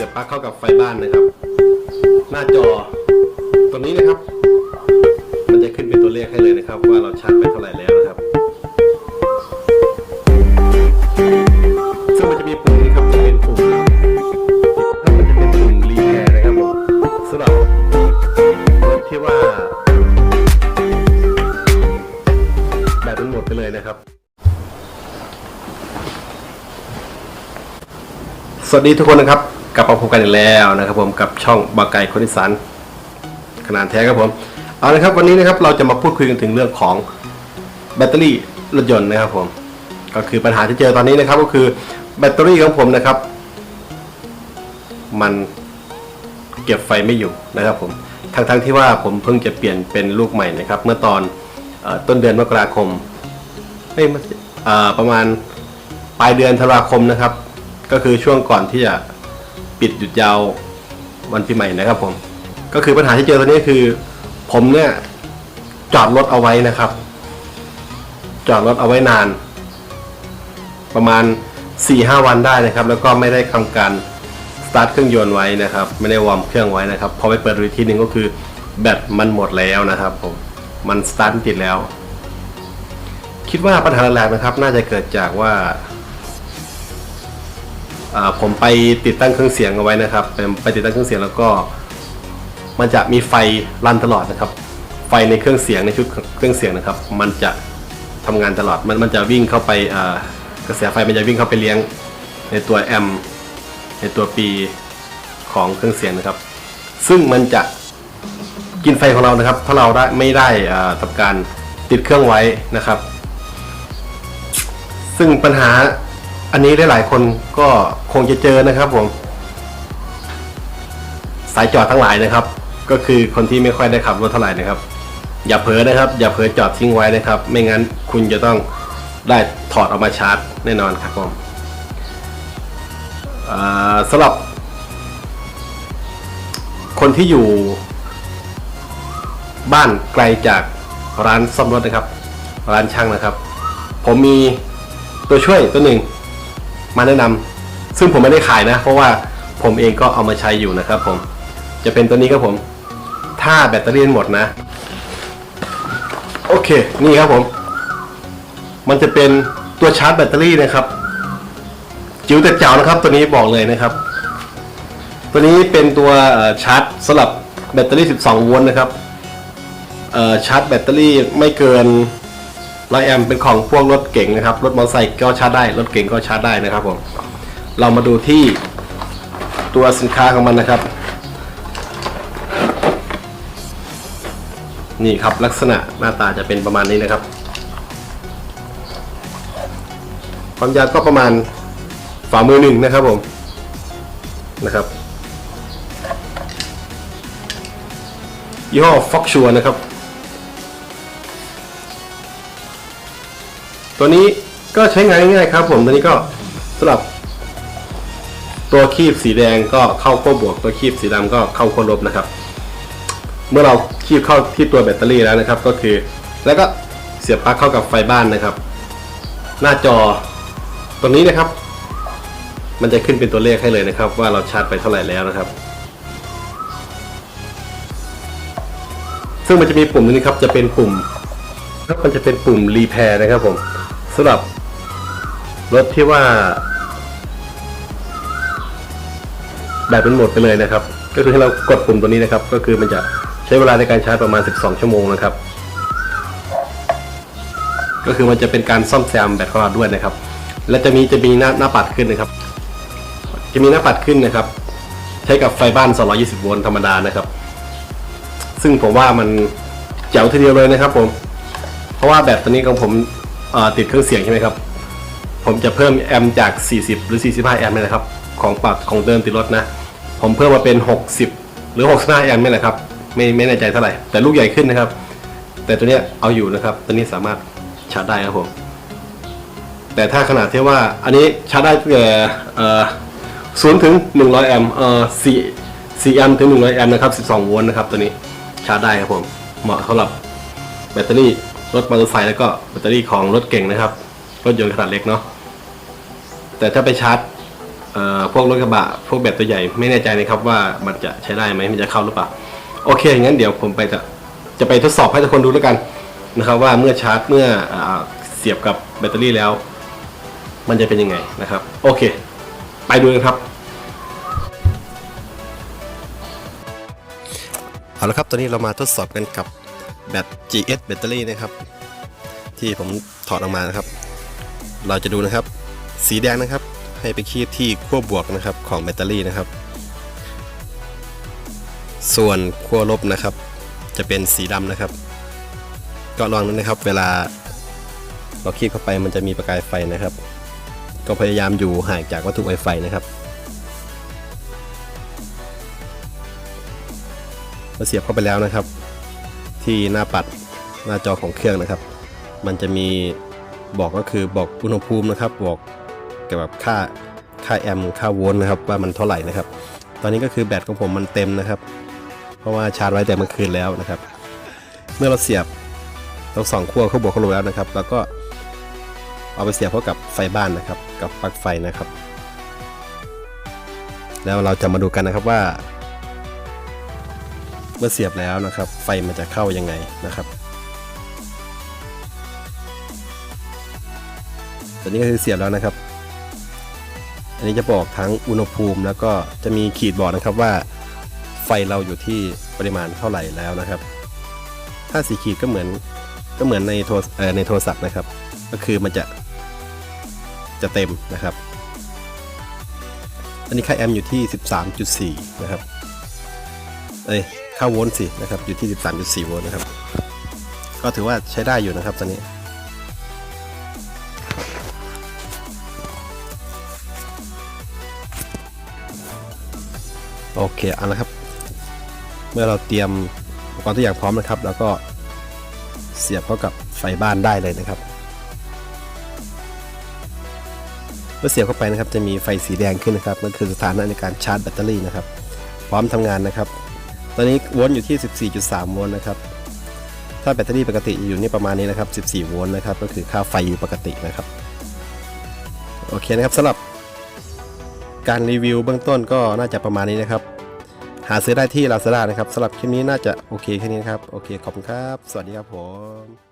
สียบปลั๊กเข้ากับไฟบ้านนะครับ หน้าจอตรงนี้นะครับ มันจะขึ้นเป็นตัวเลขให้เลยนะครับ ว่าเราชาร์จไปเท่าไหร่แล้วนะครับซึ่งมันจะมีปุ่มนี้ครับจะเป็นปุ่มมันจะเป็นปุ่มรีแพร์นะครับผมสำหรับรถที่ว่าแบตมันหมดไปเลยนะครับสวัสดีทุกคนนะครับ กลับมาพบกันอีกแล้วนะครับผมกับช่องบาไก่คนอีสานขนาดแท้ครับผมเอาละครับวันนี้นะครับเราจะมาพูดคุยกันถึงเรื่องของแบตเตอรี่รถยนต์นะครับผมก็คือปัญหาที่เจอตอนนี้นะครับ ก็คือแบตเตอรี่ของผมนะครับ มันเก็บไฟไม่อยู่นะครับผมทั้งทั้งๆที่ว่าผมเพิ่งจะเปลี่ยนเป็นลูกใหม่นะครับ เมื่อตอนอต้นเดือนมกราคมเอ้ยไม่ประมาณปลายเดือนธันวาคมนะครับ ก็คือช่วงก่อนที่จะ ปิดหยุดยาววันปีใหม่นะครับผม ก็คือปัญหาที่เจอตอนนี้คือ ผมเนี่ยจอดรถเอาไว้นะครับ จอดรถเอาไว้นาน ประมาณ4-5วันได้นะครับ แล้วก็ไม่ได้ทำการสตาร์ทเครื่องยนต์ไว้นะครับ ไม่ได้วอร์มเครื่องไว้นะครับพอไปเปิดดูอีกทีหนึ่งก็คือแบตมันหมดแล้วนะครับผมมันสตาร์ทติดแล้ว คิดว่าปัญหาหลักๆนะครับ น่าจะเกิดจากว่า ผมไปติดตั้งเครื่องเสียงเอาไว้นะครับไปไปติดตั้งเครื่องเสียงแล้วก็มันจะมีไฟรันตลอดนะครับ ไฟในเครื่องเสียงในชุดเครื่องเสียงนะครับ มันจะทำงานตลอด มันมันจะวิ่งเข้าไปกระแสไฟมันจะวิ่งเข้าไปเลี้ยงในตัวแอมป์ในตัวปีของเครื่องเสียงนะครับ ซึ่งมันจะกินไฟของเรานะครับ ถ้าเราได้ไม่ได้อ่าทำการติดเครื่องไว้นะครับ ซึ่งปัญหา อันนี้หลายๆคนก็คงจะเจอนะครับผม สายจอดทั้งหลายนะครับ ก็คือคนที่ไม่ค่อยได้ขับรถเท่าไหร่นะครับ อย่าเผลอนะครับ อย่าเผลอจอดทิ้งไว้นะครับ ไม่งั้นคุณจะต้องได้ถอดออกมาชาร์จแน่นอนครับผมสำหรับ คนที่อยู่บ้านไกลจากร้านซ่อมรถนะครับ ร้านช่างนะครับ ผมมีตัวช่วยตัวหนึ่ง มาแนะนำซึ่งผมไม่ได้ขายนะ เพราะว่าผมเองก็เอามาใช้อยู่นะครับผม จะเป็นตัวนี้ครับผม ถ้าแบตเตอรี่หมดนะ โอเค นี่ครับผม มันจะเป็นตัวชาร์จแบตเตอรี่นะครับ จิ๋วแต่เจ๋วนะครับ ตัวนี้บอกเลยนะครับ ตัวนี้เป็นตัวชาร์จสำหรับแบตเตอรี่ 12 โวลต์นะครับชาร์จแบตเตอรี่ไม่เกิน ร้อยแอมเป็นของพวกรถเก่งนะครับ รถมอเตอร์ไซค์ก็ชาร์จได้ รถเก่งก็ชาร์จได้นะครับผม เรามาดูที่ตัวสินค้าของมันนะครับ นี่ครับลักษณะหน้าตาจะเป็นประมาณนี้นะครับ ความยาวก็ประมาณฝ่ามือหนึ่งนะครับผม นะครับยี่ห้อฟ็อกชัวนะครับ ตัวนี้ก็ใช้งานง่ายๆครับ ผมตัวนี้ก็สำหรับ ตัวคีบสีแดงก็เข้าขั้วบวก ตัวคีบสีดำก็เข้าขั้วลบนะครับ เมื่อเราคีบเข้าที่ตัวแบตเตอรี่แล้วนะครับ ก็คือ แล้วก็เสียบปลั๊กเข้ากับไฟบ้านนะครับ หน้าจอตรงนี้นะครับ มันจะขึ้นเป็นตัวเลขให้เลยนะครับ ว่าเราชาร์จไปเท่าไหร่แล้วนะครับซึ่งมันจะมีปุ่มนี้ครับจะเป็นปุ่มครับมันจะเป็นปุ่มรีแพร์นะครับผม สำหรับรถที่ว่าแบตมันหมดไปเลยนะครับ ก็คือให้เรากดปุ่มตัวนี้นะครับ ก็คือมันจะใช้เวลาในการชาร์จประมาณ 12 ชั่วโมงนะครับ ก็คือมันจะเป็นการซ่อมแซมแบตของเราด้วยนะครับ และจะมีจะมีหน้าหน้าปัดขึ้นนะครับ จะมีหน้าปัดขึ้นนะครับ ใช้กับไฟบ้าน 220 โวลต์ธรรมดานะครับ ซึ่งผมว่ามันเจ๋วทีเดียวเลยนะครับผม เพราะว่าแบตตัวนี้ของผม ติดเครื่องเสียงใช่ไหมครับ ผมจะเพิ่มแอมจาก 40 หรือ 45 แอมป์เนี่ยนะครับ ของปรับของเดิมติดรถนะ ผมเพิ่มมาเป็น 60 หรือ 65 แอมป์นี่ยนะครับ ไม่ไม่แน่ใจเท่าไหร่ แต่ลูกใหญ่ขึ้นนะครับ แต่ตัวเนี้ยเอาอยู่นะครับ ตัวนี้สามารถชาร์จได้ครับผม แต่ถ้าขนาดที่ว่า อันนี้ชาร์จได้ตั้งแต่เอ่อ0ถึง 100 แอมป์เอ่อ4 4แอมป์ถึง 100 แอมป์นะครับ 12 โวลต์นะครับ ตัวนี้ชาร์จได้ครับผม เหมาะสำหรับแบตเตอรี่ รถมอเตอร์ไซค์แล้วก็แบตเตอรี่ของรถเก่งนะครับ รถยนต์ขนาดเล็กเนาะแต่ถ้าไปชาร์จพวกรถกระบะพวกแบตตัวใหญ่ไม่แน่ใจนะครับว่ามันจะใช้ได้ไหมมันจะเข้าหรือเปล่าโอเคงั้นเดี๋ยวผมไปจะจะไปทดสอบให้ทุกคนดูแล้วกันนะครับ ว่าเมื่อชาร์จเมื่ออเสียบกับแบตเตอรี่แล้ว มันจะเป็นยังไงนะครับ โอเค ไปดูกันครับเอาละครับตอนนี้เรามาทดสอบกันกับ แบต GS แบตเตอรี่นะครับ ที่ผมถอดออกมานะครับ เราจะดูนะครับ สีแดงนะครับ ให้ไปคีบที่ขั้วบวกนะครับของแบตเตอรี่นะครับ ส่วนขั้วลบนะครับ จะเป็นสีดำนะครับ ก็ลองนั้นนะครับ เวลาเราคีบเข้าไปมันจะมีประกายไฟนะครับ ก็พยายามอยู่ห่างจากวัตถุไวไฟนะครับเราเสียบเข้าไปแล้วนะครับ ที่หน้าปัดหน้าจอของเครื่องนะครับ มันจะมีบอกก็คือบอกอุณหภูมินะครับ บอกเกี่ยวกับค่าค่าแอมป์ค่าโวลต์นะครับว่ามันเท่าไหร่นะครับ ตอนนี้ก็คือแบตของผมมันเต็มนะครับ เพราะว่าชาร์จไว้แต่เมื่อคืนแล้วนะครับ เมื่อเราเสียบทั้งสองขั้วเข้าบวกเข้าลบแล้วนะครับ แล้วก็เอาไปเสียบเข้ากับไฟบ้านนะครับ กับปลั๊กไฟนะครับ แล้วเราจะมาดูกันนะครับว่า เมื่อเสียบแล้วนะครับ ไฟมันจะเข้ายังไงนะครับตอนนี้ก็คือเสียบแล้วนะครับ อันนี้จะบอกทั้งอุณหภูมิแล้วก็จะมีขีดบอกนะครับว่า ไฟเราอยู่ที่ปริมาณเท่าไหร่แล้วนะครับ ถ้าสีขีดก็เหมือนก็เหมือนในโทรในโทรศัพท์นะครับ ก็คือมันจะจะเต็มนะครับ อันนี้ค่าแอมป์อยู่ที่ 13.4 นะครับ เอ้ย ค่าโวลต์สินะครับอยู่ที่ 13.4โวลต์นะครับ ก็ถือว่าใช้ได้อยู่นะครับตอนนี้โอเคเอาละครับ เมื่อเราเตรียมอุปกรณ์ทุกอย่างพร้อมนะครับ แล้วก็เสียบเข้ากับไฟบ้านได้เลยนะครับ เมื่อเสียบเข้าไปนะครับ จะมีไฟสีแดงขึ้นนะครับนั่นคือสถานะในการชาร์จแบตเตอรี่นะครับ พร้อมทำงานนะครับ ตอนนี้โวลต์อยู่ที่ 14.3 โวลต์นะครับ ถ้าแบตเตอรี่ปกติอยู่นี่ประมาณนี้นะครับ 14 โวลต์นะครับ ก็คือค่าไฟอยู่ปกตินะครับ โอเคนะครับสำหรับการรีวิวเบื้องต้นก็น่าจะประมาณนี้นะครับ หาซื้อได้ที่ Lazada นะครับสำหรับคลิปนี้น่าจะโอเคแค่นี้นครับ โอเคขอบคุณครับ สวัสดีครับผม